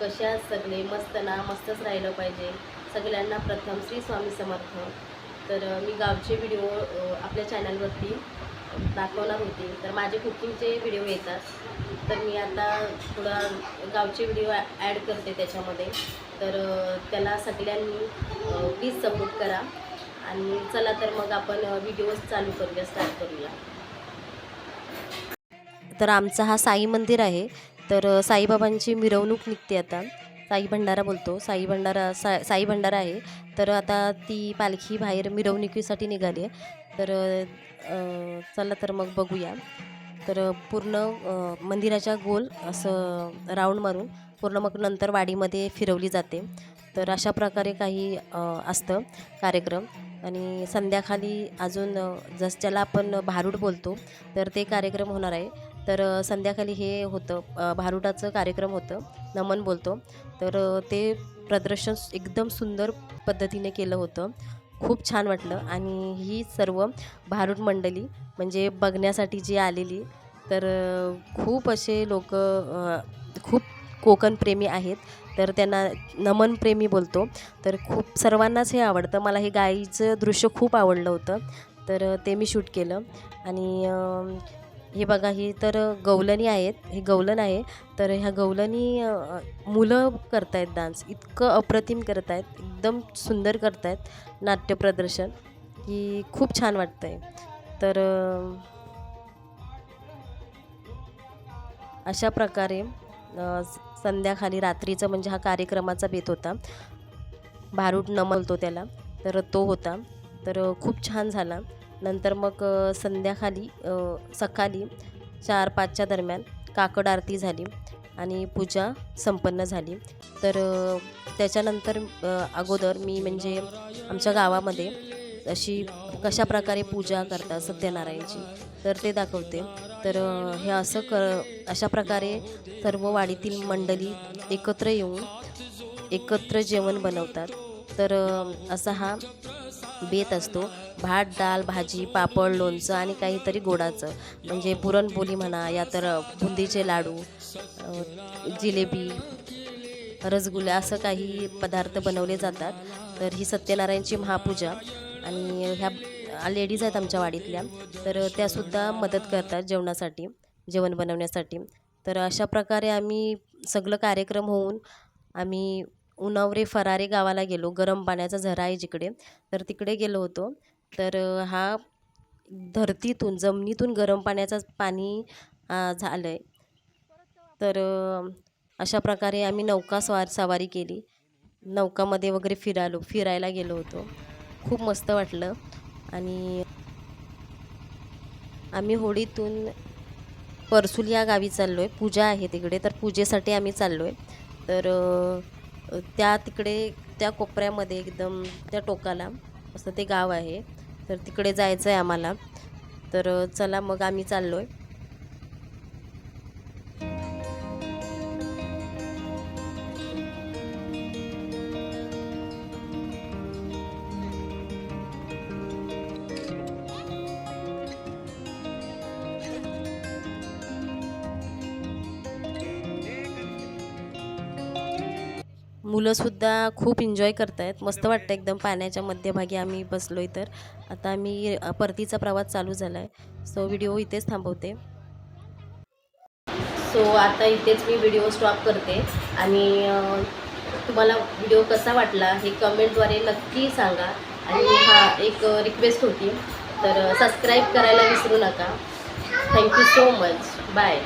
कशा सगळे मस्त ना मस्तच राहिलं पाहिजे. सगळ्यांना प्रथम श्री स्वामी समर्थ. तर मी गावचे व्हिडिओ आपल्या चॅनलवरती दाखवणार होती. तर माझे कुकिंगचे व्हिडिओ येतात. तर मी आता थोडा गावचे व्हिडिओ ॲड करते त्याच्यामध्ये. तर त्याला सगळ्यांनी प्लीज सपोर्ट करा. आणि चला तर मग आपण व्हिडिओज चालू करूया स्टार्ट करूया. तर आमचा हा साई मंदिर आहे. तर साईबाबांची मिरवणूक निघते आता. साई भंडारा बोलतो. साई भंडारा सा साई भंडारा आहे. तर आता ती पालखी बाहेर मिरवणुकीसाठी निघाली आहे. तर चला तर मग बघूया. तर पूर्ण मंदिराच्या गोल असं राऊंड मारून पूर्ण मग नंतर वाडीमध्ये फिरवली जाते. तर अशा प्रकारे काही असतं कार्यक्रम. आणि संध्याकाळी अजून जस ज्याला आपण भारूड बोलतो तर ते कार्यक्रम होणार आहे. तर संध्याकाळी हे होतं. भारुडाचं कार्यक्रम होतं. नमन बोलतो. तर ते प्रदर्शन एकदम सुंदर पद्धतीने केलं होतं. खूप छान वाटलं. आणि ही सर्व भारूड मंडळी म्हणजे बघण्यासाठी जी आलेली तर खूप असे लोक खूप कोकणप्रेमी आहेत. तर त्यांना नमनप्रेमी बोलतो. तर खूप सर्वांनाच हे आवडतं. मला हे गाईचं दृश्य खूप आवडलं होतं. तर ते मी शूट केलं. आणि हे बघा ही तर गवलनी आहेत हे गवलन आहे. तर ह्या गवलनी मुलं करत आहेत डान्स इतकं अप्रतिम करत आहेत एकदम सुंदर करत आहेत नाट्य प्रदर्शन. की खूप छान वाटतं आहे तर अशा प्रकारे स- संध्याकाळी रात्रीचं म्हणजे हा कार्यक्रमाचा बेत होता. भारूड नमलतो त्याला तर तो होता. तर खूप छान झाला. नंतर मग संध्याकाळी सकाळी चार पाचच्या दरम्यान काकड आरती झाली आणि पूजा संपन्न झाली. तर त्याच्यानंतर अगोदर मी म्हणजे आमच्या गावामध्ये अशी कशा प्रकारे पूजा करतात सत्यनारायणची तर ते दाखवते. तर हे असं क अशा प्रकारे सर्व वाडीतील मंडळी एकत्र येऊन एकत्र जेवण बनवतात. तर असा हा बेत असतो. भात डाळ भाजी पापड लोणचं आणि काहीतरी गोडाचं. म्हणजे पुरणपोळी म्हणा या तर बुंदीचे लाडू जिलेबी रसगुल्ला असं काही पदार्थ बनवले जातात. तर ही सत्यनारायणची महापूजा आणि ह्या लेडीज आहेत आमच्या वाडीतल्या. तर त्यासुद्धा मदत करतात जेवणासाठी जेवण बनवण्यासाठी. तर अशा प्रकारे आम्ही सगळं कार्यक्रम होऊन आम्ही उन्हावरे फरारे गावाला गेलो. गरम पाण्याचा झरा आहे जिकडे. तर तिकडे गेलो होतो. तर हा धरतीतून जमिनीतून गरम पाण्याचा पाणी झालं आहे तर अशा प्रकारे आम्ही नौका स्वार सवारी केली. नौकामध्ये वगैरे फिरालो फिरायला गेलो होतो. खूप मस्त वाटलं. आणि आम्ही होळीतून परसूल या गावी चाललो आहे पूजा आहे तिकडे. तर पूजेसाठी आम्ही चाललो आहे तर त्या तिकडे त्या कोपऱ्यामध्ये एकदम त्या टोकाला असं ते गाव आहे. तर तिकडे जायचं आहे आम्हाला. तर चला मग आम्ही चाललो आहे मुलंसुद्धा खूप एन्जॉय करत आहेत मस्त वाटतं एकदम पाण्याच्या मध्यभागी आम्ही बसलो आहे तर. आता आम्ही परतीचा प्रवास चालू झाला आहे सो व्हिडिओ इथेच थांबवते. सो आता इथेच मी व्हिडिओ स्टॉप करते. आणि तुम्हाला व्हिडिओ कसा वाटला हे कमेंटद्वारे नक्की सांगा. आणि हा एक रिक्वेस्ट होती. तर सबस्क्राईब करायला विसरू नका. Thank you so much bye